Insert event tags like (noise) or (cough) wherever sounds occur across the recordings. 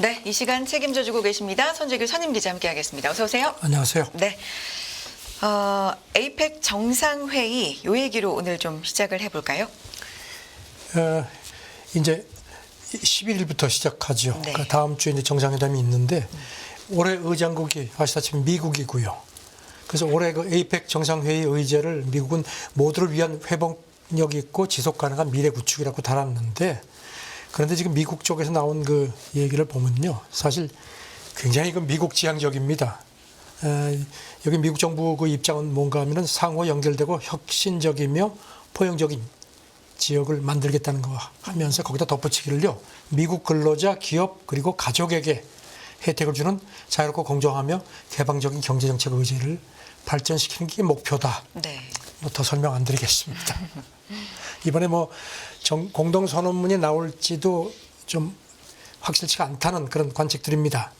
네, 이 시간 책임져 주고 계십니다. 손재규 선임 기자 함께하겠습니다. 어서 오세요. 안녕하세요. 네. 어, 에이펙 정상회의 요 얘기로 오늘 좀 시작을 해볼까요? 어, 이제 11일부터 시작하죠. 네. 그 다음 주에 이제 정상회담이 있는데 올해 의장국이 아시다시피 미국이고요. 그래서 올해 그 에이펙 정상회의 의제를 미국은 모두를 위한 회복력 있고 지속 가능한 미래 구축이라고 달았는데 그런데 지금 미국 쪽에서 나온 그 얘기를 보면요. 사실 굉장히 그 미국 지향적입니다. 에, 여기 미국 정부 그 입장은 뭔가 하면은 상호 연결되고 혁신적이며 포용적인 지역을 만들겠다는 거 하면서 거기다 덧붙이기를요. 미국 근로자, 기업 그리고 가족에게 혜택을 주는 자유롭고 공정하며 개방적인 경제 정책 의제를 발전시키는 게 목표다. 네. 뭐 더 설명 안 드리겠습니다. 이번에 뭐 정- 공동 선언문이 나올지도 좀 확실치가 않다는 그런 관측들입니다.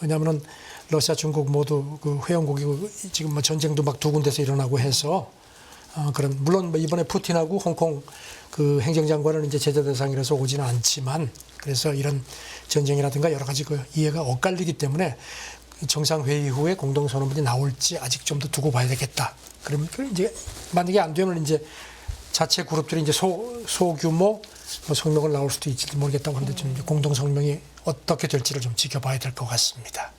왜냐하면은 러시아, 중국 모두 그 회원국이고 지금 뭐 전쟁도 막 두 군데서 일어나고 해서 어, 그런 물론 뭐 이번에 푸틴하고 홍콩 그 행정장관은 이제 제재 대상이라서 오지는 않지만 그래서 이런 전쟁이라든가 여러 가지 그 이해가 엇갈리기 때문에 정상회의 후에 공동선언문이 나올지 아직 좀 더 두고 봐야 되겠다. 그러면 그 이제 만약에 안 되면 이제 자체 그룹들이 이제 소, 소규모 뭐 성명을 나올 수도 있을지 모르겠다고 하는데 좀 이제 공동 성명이 어떻게 될지를 좀 지켜봐야 될 것 같습니다.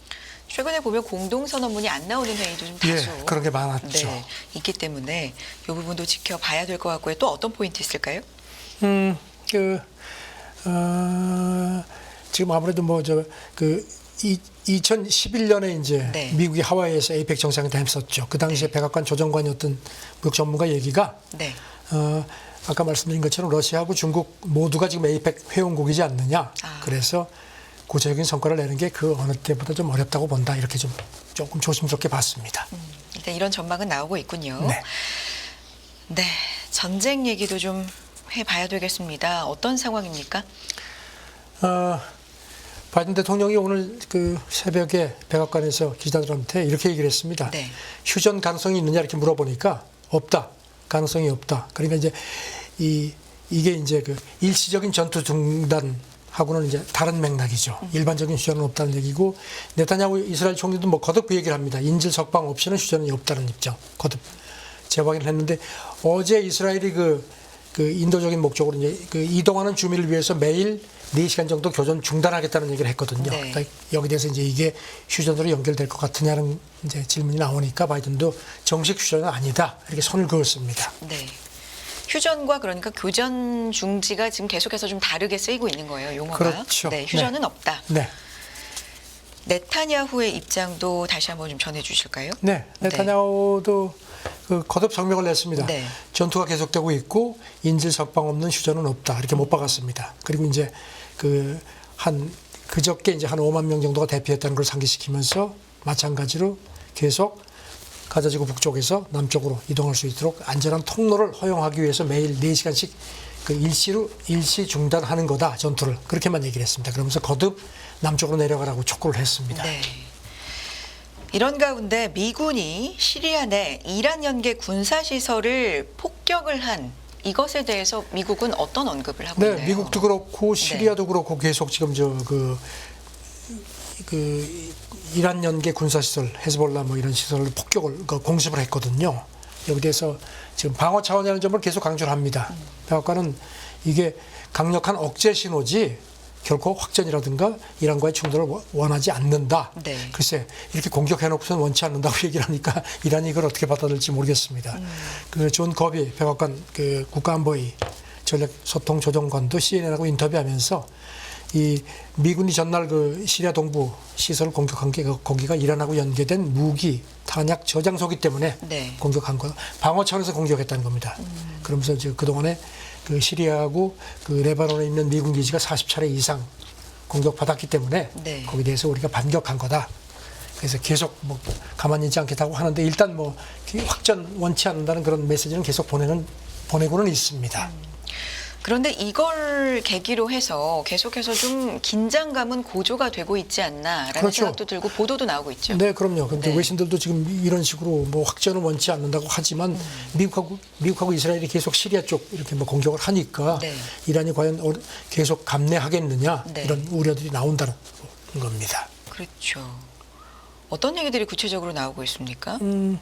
최근에 보면 공동선언문이 안 나오는 회의도 좀 예, 다수 그런 게 많았죠. 네, 있기 때문에 이 부분도 지켜봐야 될 것 같고요. 또 어떤 포인트 있을까요? 음, 그, 어, 지금 아무래도 뭐, 저, 그, 이, 2011년에 이제 네. 미국이 하와이에서 에이펙 정상회담 했었죠. 그 당시에 백악관 조정관이었던 미국 전문가 얘기가, 네. 어, 아까 말씀드린 것처럼 러시아하고 중국 모두가 지금 에이펙 회원국이지 않느냐. 아. 그래서 구체적인 성과를 내는 게 그 어느 때보다 좀 어렵다고 본다. 이렇게 좀 조금 조심스럽게 봤습니다. 일단 이런 전망은 나오고 있군요. 네. 네, 전쟁 얘기도 좀 해봐야 되겠습니다. 어떤 상황입니까? 어, 바이든 대통령이 오늘 그 새벽에 백악관에서 기자들한테 이렇게 얘기를 했습니다. 네. 휴전 가능성이 있느냐 이렇게 물어보니까 없다. 가능성이 없다. 그러니까 이제 이 이게 이제 그 일시적인 전투 중단 하고는 이제 다른 맥락이죠. 일반적인 휴전은 없다는 얘기고 네타냐후 이스라엘 총리도 뭐 거듭 그 얘기를 합니다. 인질 석방 없이는 휴전이 없다는 입장. 거듭 재확인을 했는데 어제 이스라엘이 그, 그 인도적인 목적으로 이제 그 이동하는 주민을 위해서 매일 4시간 정도 교전 중단하겠다는 얘기를 했거든요. 네. 그러니까 여기 대해서 이제 이게 휴전으로 연결될 것 같으냐는 이제 질문이 나오니까 바이든도 정식 휴전은 아니다. 이렇게 손을 그었습니다. 네. 휴전과 그러니까 교전 중지가 지금 계속해서 좀 다르게 쓰이고 있는 거예요, 용어가. 그렇죠. 네, 휴전은 없다. 네. 네타냐후의 입장도 다시 한번 좀 전해 주실까요? 네. 네타냐후도 그 거듭 성명을 냈습니다. 네. 전투가 계속되고 있고 인질 석방 없는 휴전은 없다. 이렇게 못 박았습니다. 그리고 이제 그 한 그저께 이제 한 5만 명 정도가 대피했다는 걸 상기시키면서 마찬가지로 계속 가자지구 북쪽에서 남쪽으로 이동할 수 있도록 안전한 통로를 허용하기 위해서 매일 4시간씩 그 일시로 일시 중단하는 거다 전투를 그렇게만 얘기를 했습니다. 그러면서 거듭 남쪽으로 내려가라고 촉구를 했습니다. 네. 이런 가운데 미군이 시리아 내 이란 연계 군사 시설을 폭격을 한 이것에 대해서 미국은 어떤 언급을 하고 네, 있나요? 미국도 그렇고 시리아도 그렇고 계속 지금 저그 그 이란 연계 군사 시설, 헤즈볼라 뭐 이런 시설을 폭격을 그 공습을 했거든요. 여기 대해서 지금 방어 차원이라는 점을 계속 강조를 합니다. 백악관은 이게 강력한 억제 신호지 결코 확전이라든가 이란과의 충돌을 원- 원하지 않는다. 네. 글쎄 이렇게 공격해놓고서는 원치 않는다고 (laughs) 얘기를 하니까 이란이 이걸 어떻게 받아들일지 모르겠습니다. 그존 거비 백악관 그 국가안보위 전략 소통 조정관도 CNN하고 인터뷰하면서 이 미군이 전날 그 시리아 동부 시설을 공격한 게 그- 거기가 이란하고 연계된 무기 탄약 저장소기 때문에 네. 공격한 거 방어 차원에서 공격했다는 겁니다. 그러면서 이제 그 동안에 그 시리아하고 그 레바논에 있는 미군 기지가 40차례 이상 공격받았기 때문에 네. 거기에 대해서 우리가 반격한 거다. 그래서 계속 뭐 가만히 있지 않겠다고 하는데 일단 뭐 확전 원치 않는다는 그런 메시지는 계속 보내는 보내고는 있습니다. 그런데 이걸 계기로 해서 계속해서 좀 긴장감은 고조가 되고 있지 않나라는 그렇죠. 생각도 들고 보도도 나오고 있죠. 네, 그럼요. 근데 네. 외신들도 지금 이런 식으로 뭐 확전을 원치 않는다고 하지만 음. 미국하고 미국하고 이스라엘이 계속 시리아 쪽 이렇게 뭐 공격을 하니까 네. 이란이 과연 어- 계속 감내하겠느냐 네. 이런 우려들이 나온다는 겁니다. 그렇죠. 어떤 얘기들이 구체적으로 나오고 있습니까? 음,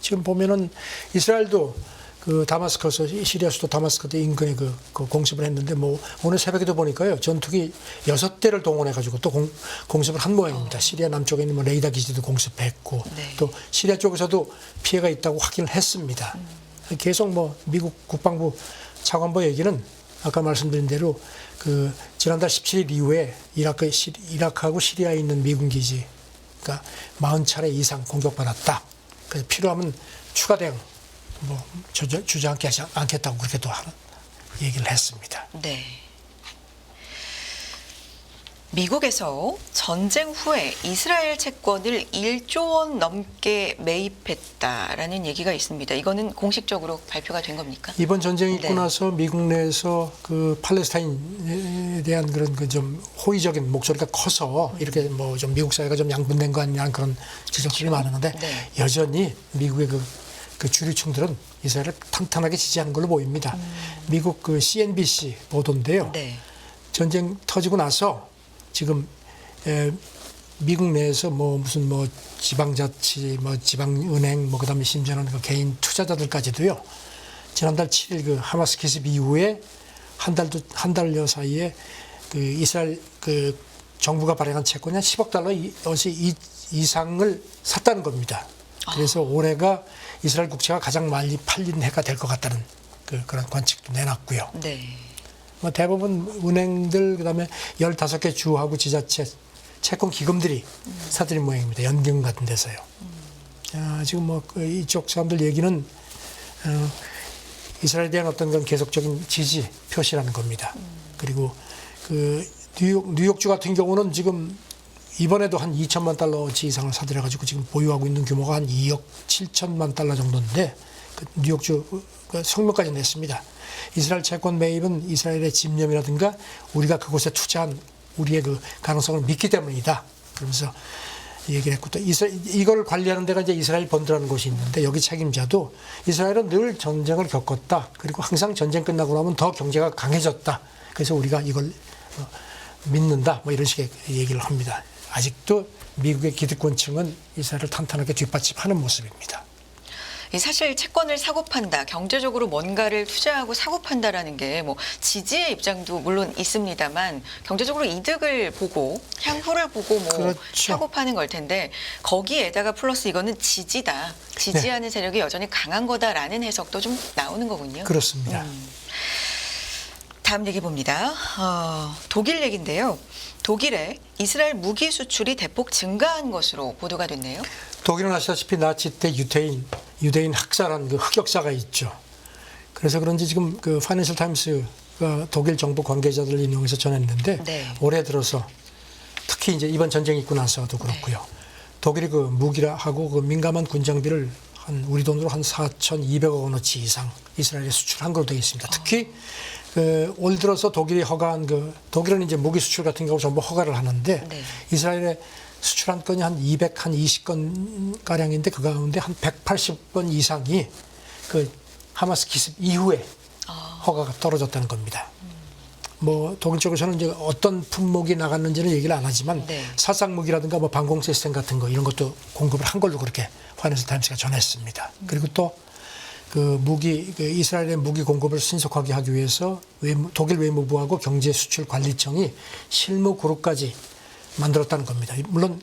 지금 보면은 이스라엘도 그 다마스커스 시리아 수도 다마스커스 인근에 그, 그 공습을 했는데 뭐 오늘 새벽에도 보니까요 전투기 여섯 대를 동원해 가지고 또 공, 공습을 한 모양입니다. 시리아 남쪽에 있는 뭐 레이더 기지도 공습했고 네. 또 시리아 쪽에서도 피해가 있다고 확인을 했습니다. 계속 뭐 미국 국방부 차관보 얘기는 아까 말씀드린 대로 그 지난달 17일 이후에 이라크 시, 이라크하고 시리아에 있는 미군 기지 그러니까 40차례 이상 공격받았다. 그래서 필요하면 추가 대응 뭐 주저, 주저앉게 하지 않겠다고 그렇게 또 하는 얘기를 했습니다. 네. 미국에서 전쟁 후에 이스라엘 채권을 1조 원 넘게 매입했다라는 얘기가 있습니다. 이거는 공식적으로 발표가 된 겁니까? 이번 전쟁이 있고 네. 나서 미국 내에서 그 팔레스타인에 대한 그런 그 좀 호의적인 목소리가 커서 이렇게 뭐 좀 미국 사회가 좀 양분된 거 아니냐는 그런 지적들이 많았는데 네. 여전히 미국의 그, 그 주류층들은 이스라엘을 탄탄하게 지지하는 걸로 보입니다. 미국 그 CNBC 보도인데요. 네. 전쟁 터지고 나서 지금 에, 미국 내에서 뭐 무슨 뭐 지방자치, 뭐 지방은행, 뭐 그다음에 심지어는 그 개인 투자자들까지도요. 지난달 7일 그 하마스 기습 이후에 한 달도 한 달여 사이에 그 이스라엘 그 정부가 발행한 채권이 한 10억 달러 이- 이상을 샀다는 겁니다. 그래서 올해가 이스라엘 국채가 가장 많이 팔린 해가 될 것 같다는 그 그런 관측도 내놨고요. 네. 뭐 대부분 은행들 그다음에 15개 주하고 지자체 채권 기금들이 사들인 모양입니다. 연금 같은 데서요. 아, 지금 뭐 그 이쪽 사람들 얘기는 어, 이스라엘에 대한 어떤 그런 계속적인 지지 표시라는 겁니다. 그리고 그 뉴욕 뉴욕주 같은 경우는 지금 이번에도 한 2천만 달러치 이상을 사들여 가지고 지금 보유하고 있는 규모가 한 2억 7천만 달러 정도인데 그 뉴욕주 그 성명까지 냈습니다. 이스라엘 채권 매입은 이스라엘의 집념이라든가 우리가 그곳에 투자한 우리의 그 가능성을 믿기 때문이다. 그러면서 얘기를 했고 또 이스라, 이걸 관리하는 데가 이제 이스라엘 펀드라는 곳이 있는데 여기 책임자도 이스라엘은 늘 전쟁을 겪었다. 그리고 항상 전쟁 끝나고 나면 더 경제가 강해졌다. 그래서 우리가 이걸 어, 믿는다. 뭐 이런 식의 얘기를 합니다. 아직도 미국의 기득권층은 이스라엘을 탄탄하게 뒷받침하는 모습입니다. 이 사실 채권을 사고 판다, 경제적으로 뭔가를 투자하고 사고 판다라는 게 뭐 지지의 입장도 물론 있습니다만 경제적으로 이득을 보고 향후를 보고 뭐 그렇죠. 사고 파는 걸 텐데 거기에다가 플러스 이거는 지지다, 지지하는 세력이 여전히 강한 거다라는 해석도 좀 나오는 거군요. 그렇습니다. 다음 얘기 봅니다. 어, 독일 얘기인데요. 독일에 이스라엘 무기 수출이 대폭 증가한 것으로 보도가 됐네요. 독일은 아시다시피 나치 때 유대인 유대인 학살한 그 흑역사가 있죠. 그래서 그런지 지금 그 파이낸셜 타임스가 독일 정부 관계자들을 인용해서 전했는데 네. 올해 들어서 특히 이제 이번 전쟁 있고 나서도 그렇고요. 독일이 그 무기라 하고 그 민감한 군장비를 한 우리 돈으로 한 4,200억 원어치 이상 이스라엘에 수출한 걸로 되어 있습니다. 특히 그 올 들어서 독일이 허가한 그 독일은 이제 무기 수출 같은 경우 전부 허가를 하는데 네. 이스라엘에 수출한 건이 한 200, 한 20건 가량인데 그 가운데 한 180건 이상이 그 하마스 기습 이후에 허가가 떨어졌다는 겁니다. 뭐 독일 쪽에서는 이제 어떤 품목이 나갔는지는 얘기를 안 하지만 네. 살상 무기라든가 뭐 방공 시스템 같은 거 이런 것도 공급을 한 걸로 그렇게 화이낸스 타임스가 전했습니다. 그리고 또 그 무기 그 이스라엘의 무기 공급을 신속하게 하기 위해서 외무, 독일 외무부하고 경제 수출 관리청이 실무 그룹까지 만들었다는 겁니다. 물론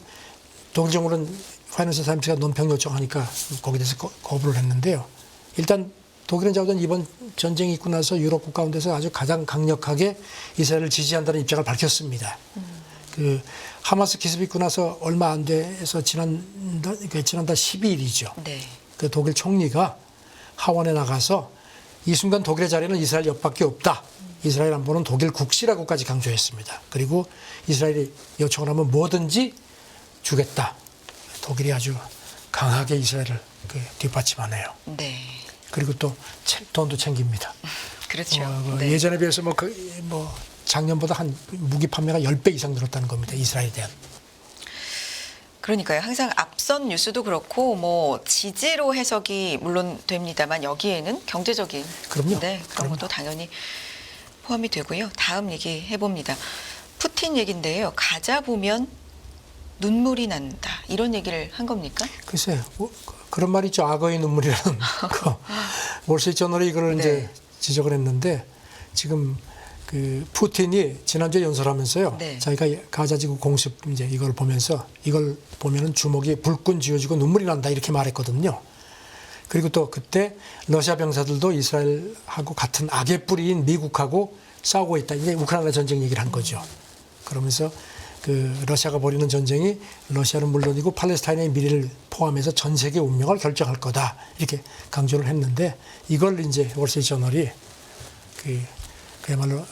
독일 정부는 파이낸스 타임스가 논평 요청하니까 거기에 대해서 거, 거부를 했는데요. 일단 독일은 자우전 이번 전쟁이 있고 나서 유럽국 가운데서 아주 가장 강력하게 이스라엘을 지지한다는 입장을 밝혔습니다. 그 하마스 기습이 있고 나서 얼마 안 돼서 지난 그 지난달 12일이죠. 네. 그 독일 총리가 하원에 나가서 이 순간 독일의 자리는 이스라엘 옆밖에 없다. 이스라엘 안보는 독일 국시라고까지 강조했습니다. 그리고 이스라엘이 요청을 하면 뭐든지 주겠다. 독일이 아주 강하게 이스라엘을 그 뒷받침하네요. 네. 그리고 또 채- 돈도 챙깁니다. (laughs) 그렇죠. 어, 그 네. 예전에 비해서 뭐, 그, 뭐 작년보다 한 무기 판매가 10배 이상 늘었다는 겁니다. 이스라엘에 대한. 그러니까요. 항상 앞선 뉴스도 그렇고 뭐 지지로 해석이 물론 됩니다만 여기에는 경제적인 그럼요. 네, 그런 그럼요. 것도 당연히 포함이 되고요. 다음 얘기 해봅니다. 푸틴 얘긴데요. 가자 보면 눈물이 난다 이런 얘기를 한 겁니까? 글쎄 뭐, 그런 말이 있죠. 악어의 눈물이라는 그 월스트리트저널이 이걸 네. 이제 지적을 했는데 지금 그 푸틴이 지난주에 연설하면서요. 네. 자기가 가자지구 공습 이제 이걸 보면서 이걸 보면은 주먹이 불끈 쥐어지고 눈물이 난다 이렇게 말했거든요. 그리고 또 그때 러시아 병사들도 이스라엘하고 같은 악의 뿌리인 미국하고 싸우고 있다. 이제 우크라이나 전쟁 얘기를 한 거죠. 그러면서 그 러시아가 벌이는 전쟁이 러시아는 물론이고 팔레스타인의 미래를 포함해서 전 세계 운명을 결정할 거다. 이렇게 강조를 했는데 이걸 이제 월스트리트저널이 그 그야말로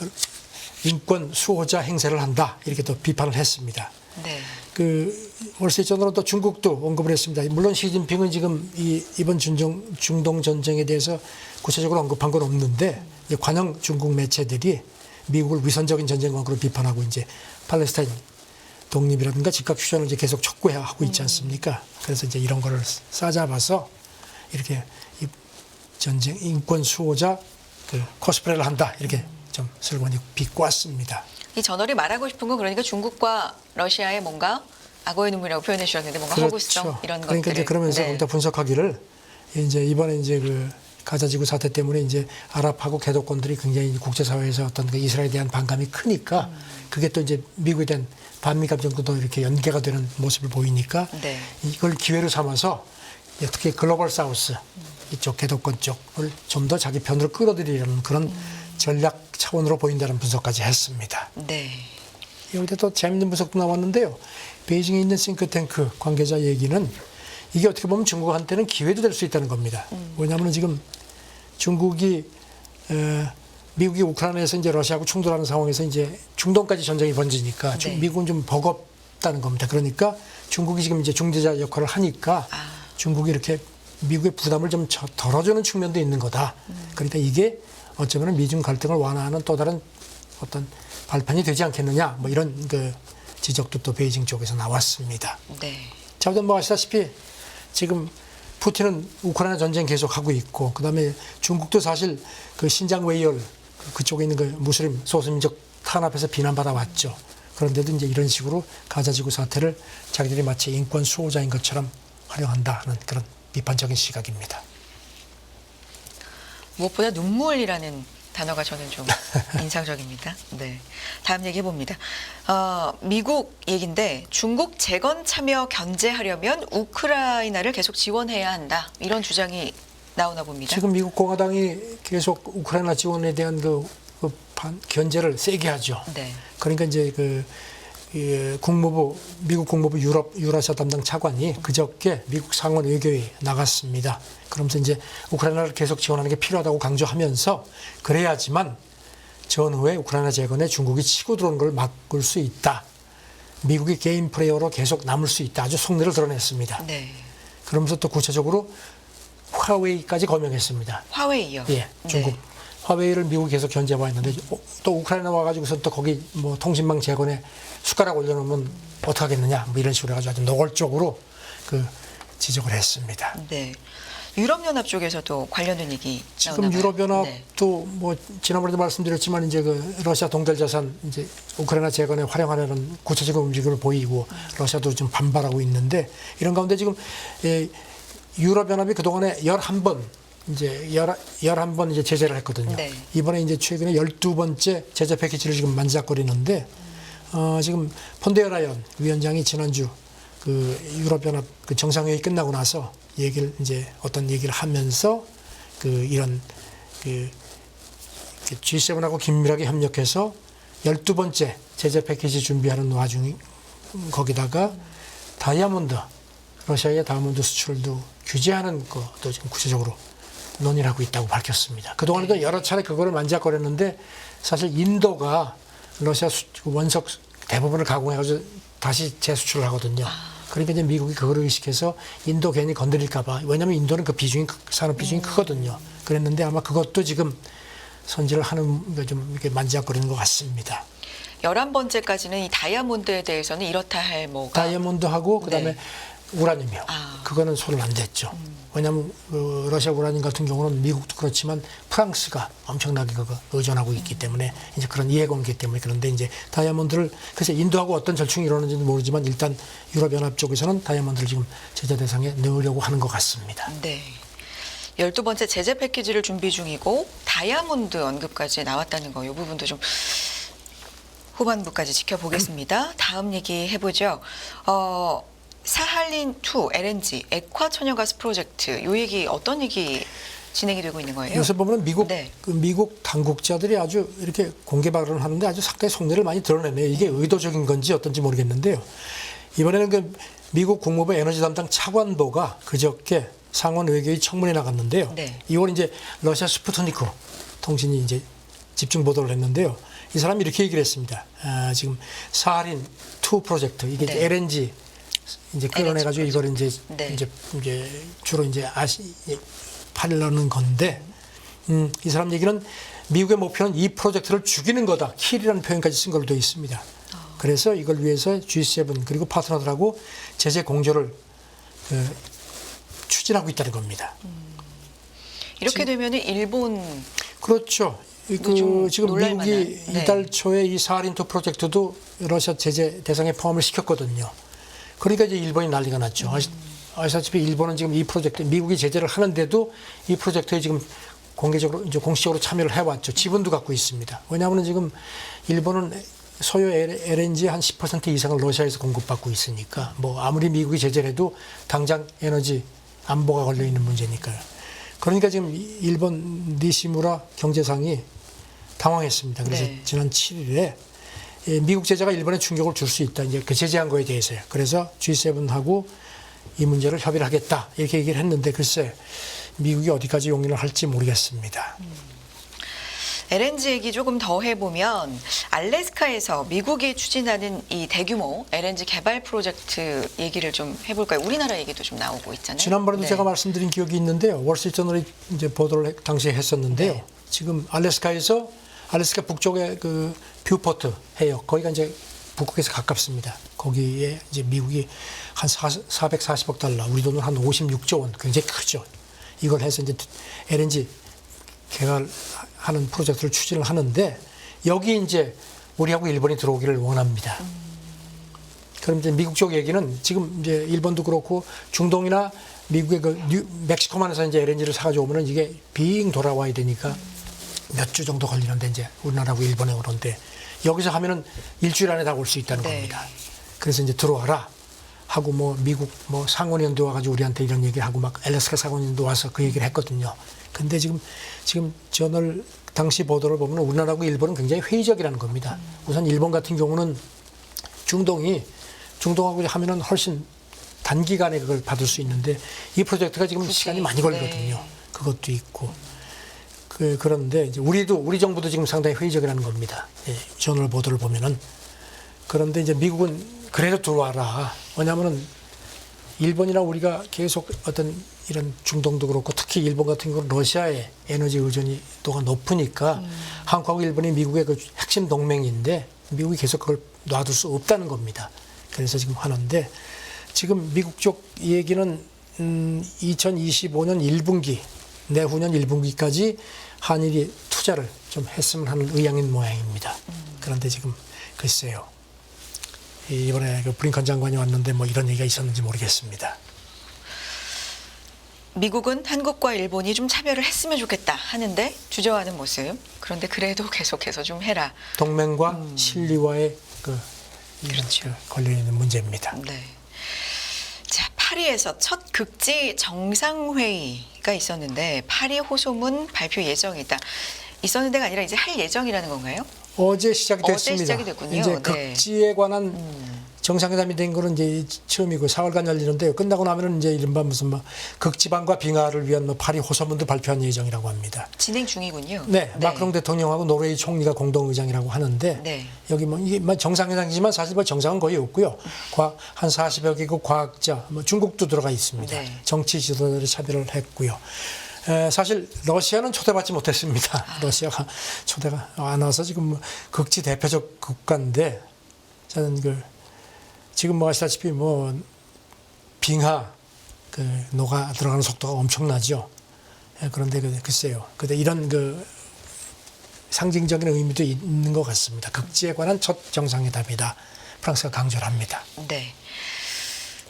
인권 수호자 행세를 한다. 이렇게 또 비판을 했습니다. 네. 그 월세전으로 또 중국도 언급을 했습니다. 물론 시진핑은 지금 이 이번 중동 중동 전쟁에 대해서 구체적으로 언급한 건 없는데 관영 중국 매체들이 미국을 위선적인 전쟁국으로 비판하고 이제 팔레스타인 독립이라든가 즉각 휴전을 이제 계속 촉구해 하고 있지 않습니까? 그래서 이제 이런 거를 싸잡아서 이렇게 이 전쟁 인권 수호자 그 코스프레를 한다 이렇게 좀 슬그머니 비꼬았습니다. 이 저널이 말하고 싶은 건 그러니까 중국과 러시아의 뭔가 악어의 눈물이라고 표현해 주셨는데 뭔가 허구성 이런 그러니까 것들을 이제 그러면서 네. 거기다 분석하기를 이제 이번에 이제 그 가자지구 사태 때문에 이제 아랍하고 개도권들이 굉장히 국제사회에서 어떤 그 이스라엘에 대한 반감이 크니까 음. 그게 또 이제 미국에 대한 반미 감정도 이렇게 연계가 되는 모습을 보이니까 네. 이걸 기회로 삼아서 특히 글로벌 사우스 이쪽 개도권 쪽을 좀 더 자기 편으로 끌어들이려는 그런 음. 전략 차원으로 보인다는 분석까지 했습니다. 네. 여기다 또 재밌는 분석도 나왔는데요. 베이징에 있는 싱크탱크 관계자 얘기는 이게 어떻게 보면 중국한테는 기회도 될 수 있다는 겁니다. 왜냐하면 지금 중국이 에, 미국이 우크라이나에서 이제 러시아하고 충돌하는 상황에서 이제 중동까지 전쟁이 번지니까 중- 네. 미국은 좀 버겁다는 겁니다. 그러니까 중국이 지금 이제 중재자 역할을 하니까 아. 중국이 이렇게 미국의 부담을 좀 저- 덜어주는 측면도 있는 거다. 음. 그러니까 이게 어쩌면 미중 갈등을 완화하는 또 다른 어떤 발판이 되지 않겠느냐. 뭐 이런 그 지적도 또 베이징 쪽에서 나왔습니다. 네. 자, 우선 뭐 아시다시피 지금 푸틴은 우크라이나 전쟁 계속 하고 있고 그다음에 중국도 사실 그 신장 외열 그- 그쪽에 있는 그 무슬림 소수민족 탄압에서 비난받아 왔죠. 그런데도 이제 이런 식으로 가자지구 사태를 자기들이 마치 인권 수호자인 것처럼 활용한다는 그런 비판적인 시각입니다. 무엇보다 눈물이라는 단어가 저는 좀 (laughs) 인상적입니다. 네. 다음 얘기 해 봅니다. 어, 미국 얘기인데 중국 재건 참여 견제하려면 우크라이나를 계속 지원해야 한다. 이런 주장이 나오나 봅니다. 지금 미국 공화당이 계속 우크라이나 지원에 대한 그, 그 반, 견제를 세게 하죠. 네. 그러니까 이제 그 이, 국무부 미국 국무부 유럽 유라시아 담당 차관이 그저께 미국 상원 외교에 나갔습니다. 그러면서 이제 우크라이나를 계속 지원하는 게 필요하다고 강조하면서 그래야지만 전후에 우크라이나 재건에 중국이 치고 들어오는 걸 막을 수 있다. 미국이 게임 플레이어로 계속 남을 수 있다. 아주 속내를 드러냈습니다. 네. 그러면서 또 구체적으로 화웨이까지 거명했습니다. 화웨이요. 예, 중국 네. 화웨이를 미국이 계속 견제하고 있는데 어, 또 우크라이나 와가지고서 또 거기 뭐 통신망 재건에 숟가락 올려놓으면 어떡하겠느냐 뭐 이런 식으로 해가지고 아주 노골적으로 그 지적을 했습니다. 네. 유럽연합 쪽에서도 관련된 얘기 지금. 유럽연합도 네. 뭐 지난번에도 말씀드렸지만 이제 그 러시아 동결 자산 이제 우크라이나 재건에 활용하려는 구체적인 움직임을 보이고 러시아도 좀 반발하고 있는데 이런 가운데 지금 예, 유럽연합이 그동안에 11번 이제 11번 이제 제재를 했거든요. 네. 이번에 이제 최근에 12번째 제재 패키지를 지금 만지작거리는데 어, 지금 폰데어라이언 위원장이 지난주 그 유럽연합 그 정상회의 끝나고 나서 얘기를 이제 어떤 얘기를 하면서 그 이런 그 G7하고 긴밀하게 협력해서 12번째 제재 패키지 준비하는 와중 거기다가 다이아몬드 러시아의 다이아몬드 수출도 규제하는 것도 지금 구체적으로 논의를 하고 있다고 밝혔습니다. 그동안에도 여러 차례 그거를 만지작거렸는데 사실 인도가 러시아 수- 그 원석 대부분을 가공해가지고 다시 재수출을 하거든요. 그러니까 이제 미국이 그거를 의식해서 인도 괜히 건드릴까봐 왜냐하면 인도는 그 비중이 크- 산업 비중이 크거든요. 그랬는데 아마 그것도 지금 선지를 하는 게좀 이렇게 만지작거리는 것 같습니다. 11번째까지는 이 다이아몬드에 대해서는 이렇다 할 뭐가 다이아몬드하고 그다음에 네. 우라늄이요. 아. 그거는 손을 안 댔죠. 왜냐하면 그 러시아 우라늄 같은 경우는 미국도 그렇지만 프랑스가 엄청나게 그거 의존하고 있기 때문에 이제 그런 이해관계 때문에 그런데 이제 다이아몬드를 그래서 인도하고 어떤 절충이 일어나는지는 모르지만 일단 유럽연합 쪽에서는 다이아몬드를 지금 제재 대상에 넣으려고 하는 것 같습니다. 네. 열두 번째 제재 패키지를 준비 중이고 다이아몬드 언급까지 나왔다는 거 이 부분도 좀 후반부까지 지켜보겠습니다. 다음 얘기 해보죠. 어, 사할린 2 LNG 액화 천연가스 프로젝트 이 얘기 어떤 얘기 진행이 되고 있는 거예요? 요새 보면 미국 네. 그 미국 당국자들이 아주 이렇게 공개 발언을 하는데 아주 상당히 속내를 많이 드러내네요. 이게 의도적인 건지 어떤지 모르겠는데요. 이번에는 그 미국 국무부 에너지 담당 차관보가 그저께 상원 외교의 청문회 나갔는데요. 네. 이걸 이제 러시아 스푸트니크 통신이 이제 집중 보도를 했는데요. 이 사람이 이렇게 얘기를 했습니다. 아, 지금 사하린 2 프로젝트 이게 네. LNG 이제 끌어내가지고 이걸 이제 네. 이제 이제 주로 이제 아시 팔려는 건데 음, 이 사람 얘기는 미국의 목표는 이 프로젝트를 죽이는 거다. 킬이라는 표현까지 쓴 걸로 되어 있습니다. 그래서 이걸 위해서 G7 그리고 파트너들하고 제재 공조를 어, 추진하고 있다는 겁니다. 이렇게 되면 일본 그렇죠. 그 지금 미국이 만한, 네. 이달 초에 이 사하린토 프로젝트도 러시아 제재 대상에 포함을 시켰거든요. 그러니까 이제 일본이 난리가 났죠. 아시, 아시다시피 일본은 지금 이 프로젝트 미국이 제재를 하는데도 이 프로젝트에 지금 공개적으로 이제 공식적으로 참여를 해왔죠. 지분도 갖고 있습니다. 왜냐하면 지금 일본은 소요 LNG 한 10% 이상을 러시아에서 공급받고 있으니까 뭐 아무리 미국이 제재를 해도 당장 에너지 안보가 걸려 있는 문제니까요. 그러니까 지금 일본 니시무라 경제상이 당황했습니다. 그래서 네. 지난 7일에 미국 제재가 일본에 충격을 줄 수 있다. 이제 그 제재한 거에 대해서요. 그래서 G7하고 이 문제를 협의를 하겠다. 이렇게 얘기를 했는데 글쎄 미국이 어디까지 용인을 할지 모르겠습니다. LNG 얘기 조금 더 해보면 알래스카에서 미국이 추진하는 이 대규모 LNG 개발 프로젝트 얘기를 좀 해볼까요? 우리나라 얘기도 좀 나오고 있잖아요. 지난번에도 네. 제가 말씀드린 기억이 있는데요. 월스트리트저널이 이제 보도를 해- 당시에 했었는데요. 네. 지금 알래스카에서 알래스카 북쪽의 그 뷰포트 해역 거기가 이제 북극에서 가깝습니다. 거기에 이제 미국이 한 440억 달러, 우리 돈으로 한 56조 원, 굉장히 크죠. 이걸 해서 이제 LNG 개발하는 프로젝트를 추진을 하는데 여기 이제 우리하고 일본이 들어오기를 원합니다. 그럼 이제 미국 쪽 얘기는 지금 이제 일본도 그렇고 중동이나 미국의 그 뉴, 멕시코만에서 이제 LNG를 사가지고 오면은 이게 빙 돌아와야 되니까 몇 주 정도 걸리는데 이제 우리나라하고 일본에 오는데 여기서 하면은 일주일 안에 다 올 수 있다는 네. 겁니다. 그래서 이제 들어와라 하고 뭐 미국 뭐 상원의원도 와가지고 우리한테 이런 얘기를 하고 막 엘라스카 상원의원도 와서 그 얘기를 했거든요. 근데 지금 지금 저널 당시 보도를 보면 우리나라하고 일본은 굉장히 회의적이라는 겁니다. 우선 일본 같은 경우는 중동이 중동하고 하면은 훨씬 단기간에 그걸 받을 수 있는데 이 프로젝트가 지금 굳이, 시간이 많이 걸리거든요. 네. 그것도 있고. 그, 그런데 이제 우리도 우리 정부도 지금 상당히 회의적이라는 겁니다. 예, 저널 보도를 보면은 그런데 이제 미국은 그래도 들어와라. 왜냐하면은 일본이나 우리가 계속 어떤 이런 중동도 그렇고 특히 일본 같은 경우는 러시아의 에너지 의존이 도가 높으니까 한국하고 일본이 미국의 그 핵심 동맹인데 미국이 계속 그걸 놔둘 수 없다는 겁니다. 그래서 지금 하는데 지금 미국 쪽 얘기는 음, 2025년 1분기 내후년 1분기까지 한일이 투자를 좀 했으면 하는 의향인 모양입니다. 그런데 지금 글쎄요. 이번에 그 브링컨 장관이 왔는데 뭐 이런 얘기가 있었는지 모르겠습니다. 미국은 한국과 일본이 좀 참여를 했으면 좋겠다 하는데 주저하는 모습. 그런데 그래도 계속해서 좀 해라. 동맹과 실리와의 그 그렇죠. 걸려 있는 문제입니다. 네. 자, 파리에서 첫 극지 정상회의가 있었는데 파리 호소문 발표 예정이다. 있었는데가 아니라 이제 할 예정이라는 건가요? 어제 시작이 어제 됐습니다. 시작이 됐군요. 이제 네. 음. 극지에 관한 정상회담이 된 거는 이제 처음이고 4월간 열리는데요. 끝나고 나면은 이제 이른바 무슨 뭐 극지방과 빙하를 위한 뭐 파리 호소문도 발표한 예정이라고 합니다. 진행 중이군요. 네, 마크롱 대통령하고 노르웨이 총리가 공동 의장이라고 하는데 네. 여기 뭐 이게 뭐 정상회담이지만 사실 뭐 정상은 거의 없고요. 과, 한 40여 개국 과학자, 뭐 중국도 들어가 있습니다. 네. 정치 지도자들이 참여를 했고요. 에, 사실 러시아는 초대받지 못했습니다. 아. (laughs) 러시아가 초대가 안 와서 지금 뭐 극지 대표적 국가인데 저는 그 지금 뭐 아시다시피 뭐 빙하 그 녹아 들어가는 속도가 엄청나죠. 예, 그런데 그, 글쎄요. 근데 이런 그 상징적인 의미도 있는 것 같습니다. 극지에 관한 첫 정상회담이다. 프랑스가 강조를 합니다. 네.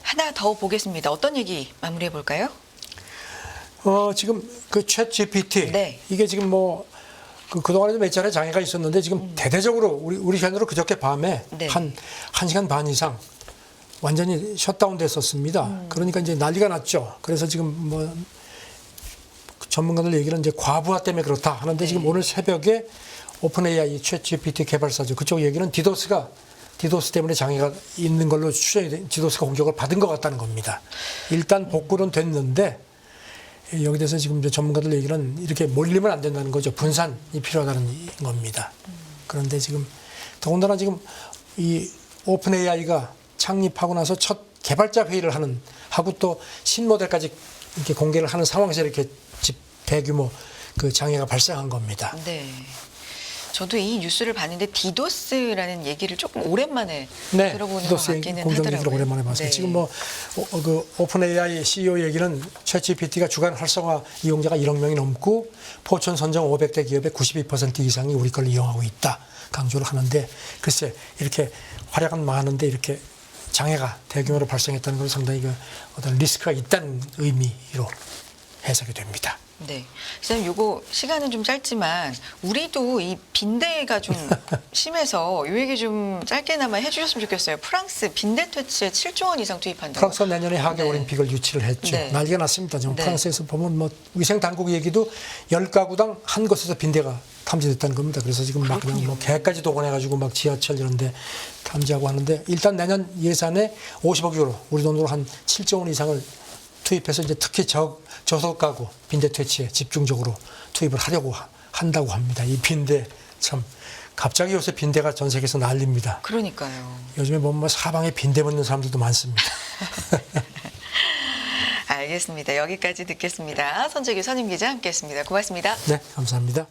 하나 더 보겠습니다. 어떤 얘기 마무리해 볼까요? 어, 지금 그챗 GPT 네. 이게 지금 뭐 그, 그동안에도 몇 차례 장애가 있었는데 지금 대대적으로 우리, 우리 현으로 그저께 밤에 음. 네. 한, 한 시간 반 이상 완전히 셧다운 됐었습니다. 음. 그러니까 이제 난리가 났죠. 그래서 지금 뭐 전문가들 얘기는 이제 과부하 때문에 그렇다 하는데 지금 네. 오늘 새벽에 오픈 AI 챗 GPT 개발사죠. 그쪽 얘기는 디도스가 디도스 때문에 장애가 있는 걸로 추정이 돼, 디도스가 공격을 받은 것 같다는 겁니다. 일단 복구는 됐는데 여기 대해서 지금 이제 전문가들 얘기는 이렇게 몰리면 안 된다는 거죠. 분산이 필요하다는 겁니다. 그런데 지금 더군다나 지금 이 오픈 AI가 창립하고 나서 첫 개발자 회의를 하는 하고 또 신모델까지 이렇게 공개를 하는 상황에서 이렇게 집 대규모 그 장애가 발생한 겁니다. 네. 저도 이 뉴스를 봤는데 디도스라는 얘기를 조금 오랜만에 네, 들어보는 것 같기는 하더라고요. 오랜만에 봤어요. 네. 지금 뭐그 오픈 AI CEO 얘기는 챗 GPT가 주간 활성화 이용자가 1억 명이 넘고 포천 선정 500대 기업의 92% 이상이 우리 걸 이용하고 있다 강조를 하는데 글쎄 이렇게 활약은 많은데 이렇게 장애가 대규모로 발생했다는 건 상당히 그 어떤 리스크가 있다는 의미로 해석이 됩니다. 네. 선생님 요거 시간은 좀 짧지만 우리도 이 빈대가 좀 (laughs) 심해서 요 얘기 좀 짧게나마 해주셨으면 좋겠어요. 프랑스 빈대 퇴치에 7조 원 이상 투입한다고. 프랑스가 내년에 하계 네. 올림픽을 유치를 했죠. 네. 난리가 났습니다. 지금 네. 프랑스에서 보면 뭐 위생 당국 얘기도 열 가구당 한 곳에서 빈대가 탐지됐다는 겁니다. 그래서 지금 막 그냥 뭐 개까지 동원해가지고 막 지하철 이런데 탐지하고 하는데 일단 내년 예산에 50억 유로 우리 돈으로 한 7조 원 이상을 투입해서 이제 특히 저 저속 가구 빈대 퇴치에 집중적으로 투입을 하려고 하- 한다고 합니다. 이 빈대 참 갑자기 요새 빈대가 전 세계에서 난립니다. 그러니까요. 요즘에 보면 뭐 사방에 빈대 붙는 사람들도 많습니다. (laughs) 알겠습니다. 여기까지 듣겠습니다. 손재규 선임 기자 함께했습니다. 고맙습니다. 네, 감사합니다.